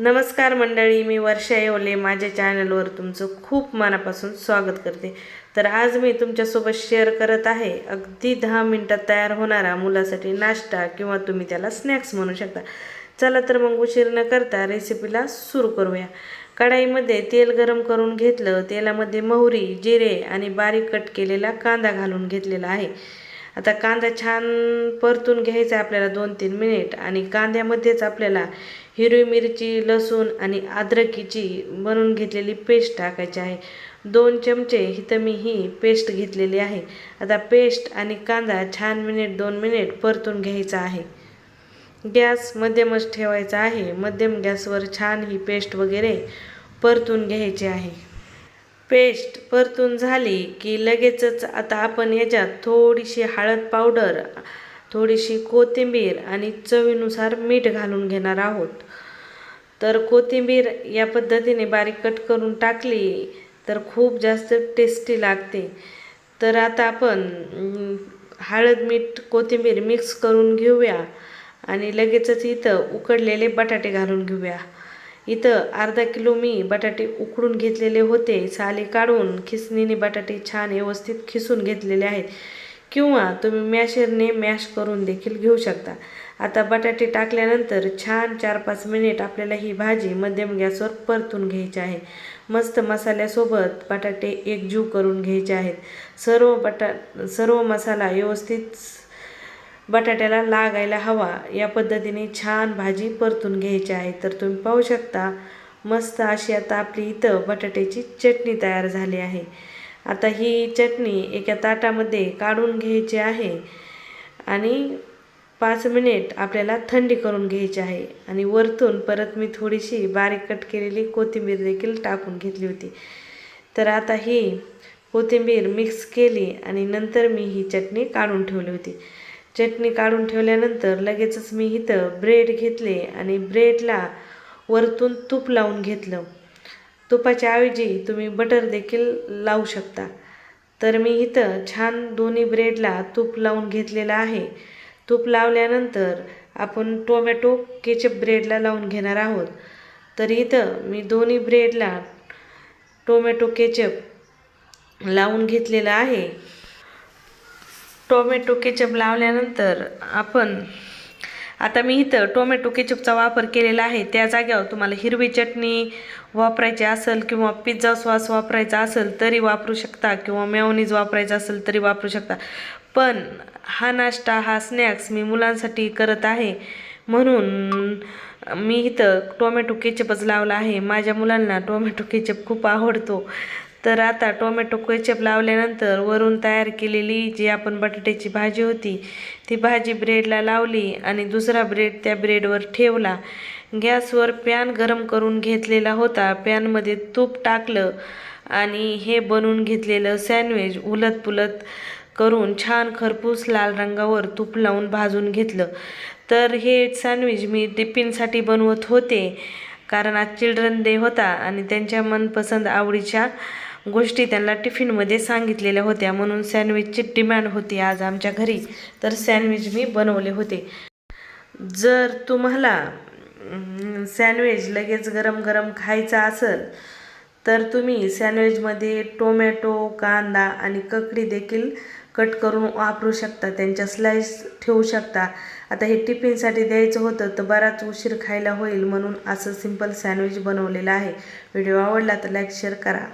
नमस्कार मंडळी मी वर्षा येवले. माझ्या चॅनलवर तुमचं खूप मनापासून स्वागत करते. तर आज मी तुमच्यासोबत शेअर करत आहे. अगदी दहा मिनटात तयार होणारा मुलासाठी नाश्ता किंवा तुम्ही त्याला स्नॅक्स म्हणू शकता. चला तर मग उशीर न करता रेसिपीला सुरू करूया. कढाईमध्ये तेल गरम करून घेतलं. तेलामध्ये मोहरी जिरे आणि बारीक कट केलेला कांदा घालून घेतलेला आहे. आता कांदा छान परतून घ्यायचा आहे आपल्याला दोन तीन मिनिट आणि कांद्यामध्येच आपल्याला हिरवी मिरची लसूण आणि अद्रकीची बनवून घेतलेली पेस्ट टाकायची आहे. दोन चमचे इथं मी ही पेस्ट घेतलेली आहे. आता पेस्ट आणि कांदा छान मिनिट दोन मिनिट परतून घ्यायचा आहे. गॅस मध्यमच ठेवायचा आहे. मध्यम गॅसवर छान ही पेस्ट वगैरे परतून घ्यायची आहे. पेस्ट परतून झाली की लगेचच आता आपण याच्यात थोडीशी हळद पावडर थोडीशी कोथिंबीर आणि चवीनुसार मीठ घालून घेणार आहोत. तर कोथिंबीर या पद्धतीने बारीक कट करून टाकली तर खूप जास्त टेस्टी लागते. तर आता आपण हळद मीठ कोथिंबीर मिक्स करून घेऊया आणि लगेचच इथं उकडलेले बटाटे घालून घेऊया. इथं अर्धा किलो मी बटाटे उकडून घेतलेले होते. साली काढून खिसणीने बटाटे छान व्यवस्थित खिसून घेतलेले आहेत. किंवा तुम्ही मॅशरने मॅश करून देखील घेऊ शकता. आता बटाटे टाकल्यानंतर छान चार पाच मिनिट आपल्याला ही भाजी मध्यम गॅसवर परतून घ्यायची आहे. मस्त मसाल्यासोबत बटाटे एकजीव करून घ्यायचे आहेत. सर्व बटा सर्व मसाला व्यवस्थित बटाट्याला लागायला हवा. या पद्धतीने छान भाजी परतून घ्यायची आहे. तर तुम्ही पाहू शकता मस्त अशी आता आपली इथं बटाट्याची चटणी तयार झाली आहे. आता ही चटणी एका ताटामध्ये काढून घ्यायची आहे आणि पाच मिनिट आपल्याला थंडी करून घ्यायची आहे. आणि वरतून परत मी थोडीशी बारीक कट केलेली कोथिंबीर देखील टाकून घेतली होती. तर आता ही कोथिंबीर मिक्स केली आणि नंतर मी ही चटणी काढून ठेवली होती. चटणी काढून ठेवल्यानंतर लगेचच मी इथं ब्रेड घेतले आणि ब्रेडला वरतून तूप लावून घेतलं. तुपाच्या ऐवजी तुम्ही बटर देखील लावू शकता. तर मी इथं छान दोन्ही ब्रेडला तूप लावून घेतलेलं आहे. तूप लावल्यानंतर आपण टोमॅटो केचप ब्रेडला लावून घेणार आहोत. तर इथं मी दोन्ही ब्रेडला टोमॅटो केचप लावून घेतलेलं आहे. टोमॅटो केचप लावल्यानंतर आपण आता मी इथं टोमॅटो केचपचा वापर केलेला आहे. त्या जाग्यावर तुम्हाला हिरवी चटणी वापरायची असेल किंवा पिझ्झा सॉस वापरायचा असेल तरी वापरू शकता किंवा मेवनीज वापरायचा असेल तरी वापरू शकता. पण हा नाश्ता हा स्नॅक्स मी मुलांसाठी करत आहे. म्हणून मी इथं टोमॅटो केचपच लावला आहे. माझ्या मुलांना टोमॅटो केचप खूप आवडतो. तर आता टोमॅटो केचप लावल्यानंतर वरून तयार केलेली जी आपण बटाट्याची भाजी होती ती भाजी ब्रेडला लावली आणि दुसरा ब्रेड त्या ब्रेडवर ठेवला. गॅसवर पॅन गरम करून घेतलेला होता. पॅनमध्ये तूप टाकलं आणि हे बनवून घेतलेलं सँडविच उलत पुलत करून छान खरपूस लाल रंगावर तूप लावून भाजून घेतलं. तर हे सँडविच मी टिफिनसाठी बनवत होते कारण आज चिल्ड्रन डे होता आणि त्यांच्या मनपसंत आवडीच्या गोष्टी त्यांना टिफिनमध्ये सांगितलेल्या होत्या. म्हणून सँडविचची डिमांड होती आज आमच्या घरी. तर सँडविच मी बनवले होते. जर तुम्हाला सँडविच लगेच गरम गरम खायचा असेल तर तुम्ही सँडविचमध्ये टोमॅटो कांदा आणि ककडी देखील कट करून वापरू शकता. त्यांच्या स्लाईस ठेवू शकता. आता हे टिफिनसाठी द्यायचं होतं तर बराच उशीर खायला होईल म्हणून असं सिंपल सँडविच बनवलेलं आहे. व्हिडिओ आवडला तर लाईक शेअर करा.